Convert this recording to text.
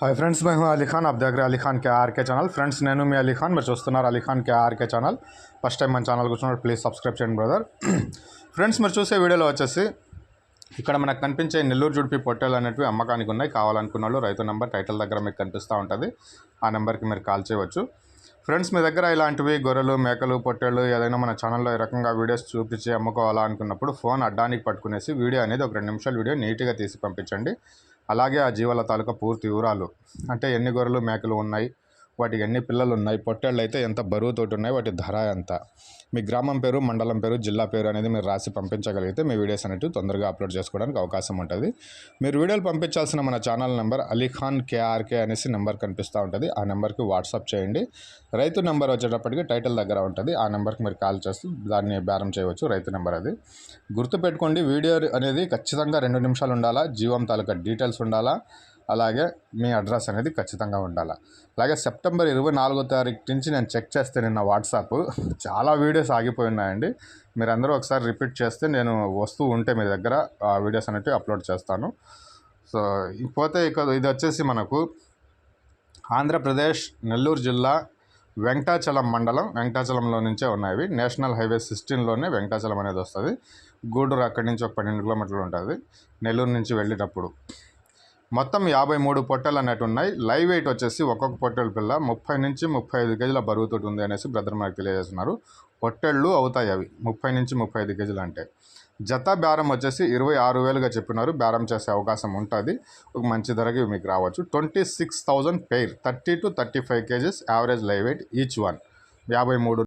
Hi friends మేము అలీఖాన్ అబ్ దగ్గర అలీఖాన్ కేఆర్కే ఛానల్ ఫ్రెండ్స్ నేను మీ అలీఖాన్ మీరు చూస్తున్నారు Ali Khan KRK channel first time మన ఛానల్ కూర్చున్నారు ప్లీజ్ సబ్స్క్రైబ్ చేయండి బ్రదర్ ఫ్రెండ్స్ మీరు చూసే వీడియోలో వచ్చేసి ఇక్కడ మనకు కనిపించే నెల్లూరు జుడిపి పొట్టెలు అనేటివి అమ్మకానికి ఉన్నాయి కావాలనుకున్న వాళ్ళు రైతు నెంబర్ టైటిల్ దగ్గర మీకు కనిపిస్తూ ఉంటుంది ఆ నెంబర్కి మీరు కాల్ చేయవచ్చు ఫ్రెండ్స్ మీ దగ్గర ఇలాంటివి గొర్రెలు మేకలు పొట్టెలు ఏదైనా మన ఛానల్లో ఏ రకంగా వీడియోస్ చూపించి అమ్ముకోవాలా అనుకున్నప్పుడు ఫోన్ అడ్డానికి పట్టుకునేసి వీడియో అనేది ఒక రెండు నిమిషాల వీడియో నీట్గా తీసి పంపించండి అలాగే ఆ జీవాల తాలూకా పూర్తి వివరాలు. అంటే ఎన్ని గొర్రెలు మేకలు ఉన్నాయి వాటికి ఎన్ని పిల్లలు ఉన్నాయి. పొట్టేళ్ళు అయితే ఎంత బరువుతోటి ఉన్నాయి వాటి ధర ఎంత? మీ గ్రామం పేరు మండలం పేరు జిల్లా పేరు అనేది మీరు రాసి పంపించగలిగితే మీ వీడియోస్ అనేవి తొందరగా అప్లోడ్ చేసుకోవడానికి అవకాశం ఉంటుంది. మీరు వీడియోలు పంపించాల్సిన మన ఛానల్ నెంబర్ అలీఖాన్ కేఆర్కే అనేసి నెంబర్ కనిపిస్తూ ఉంటుంది. ఆ నెంబర్కి వాట్సాప్ చేయండి. రైతు నెంబర్ వచ్చేటప్పటికి టైటిల్ దగ్గర ఉంటుంది. ఆ నెంబర్కి మీరు కాల్ చేస్తూ దాన్ని బేరం చేయవచ్చు. రైతు నెంబర్ అది. గుర్తుపెట్టుకోండి వీడియో అనేది ఖచ్చితంగా రెండు నిమిషాలు ఉండాలా? జీవం తాలూకా డీటెయిల్స్ ఉండాలా? అలాగే మీ అడ్రస్ అనేది ఖచ్చితంగా ఉండాలి. అలాగే సెప్టెంబర్ ఇరవై నాలుగో తారీఖు నుంచి నేను చెక్ చేస్తే నిన్న వాట్సాప్ చాలా వీడియోస్ ఆగిపోయి ఉన్నాయండి. మీరందరూ ఒకసారి రిపీట్ చేస్తే నేను వస్తూ ఉంటే మీ దగ్గర ఆ వీడియోస్ అనేవి అప్లోడ్ చేస్తాను. సో పోతే ఇక ఇది వచ్చేసి మనకు ఆంధ్రప్రదేశ్ నెల్లూరు జిల్లా వెంకటాచలం మండలం. వెంకటాచలంలో నుంచే ఉన్నాయి నేషనల్ హైవే సిక్స్టీన్లోనే వెంకటాచలం అనేది వస్తుంది. గూడూరు అక్కడి నుంచి ఒక పన్నెండు కిలోమీటర్లు ఉంటుంది. నెల్లూరు నుంచి వెళ్ళేటప్పుడు. మొత్తం యాభై మూడు పొట్టెలు అన్నట్టు ఉన్నాయి. లైవ్ వెయిట్ వచ్చేసి ఒక్కొక్క పొట్టెల పిల్ల ముప్పై నుంచి ముప్పై ఐదు కేజీల బరువుతోటి ఉంది అనేసి బ్రదర్ మనకు తెలియజేస్తున్నారు. పొట్టెళ్ళు అవుతాయి అవి ముప్పై నుంచి ముప్పై ఐదు కేజీలు అంటే. జత బేరం వచ్చేసి ఇరవై ఆరు వేలుగా చెప్పినారు. బేరం చేసే అవకాశం ఉంటుంది. ఒక మంచి ధరకి మీకు రావచ్చు. Twenty six thousand pair thirty two thirty five KGs average live weight each one. యాభై మూడు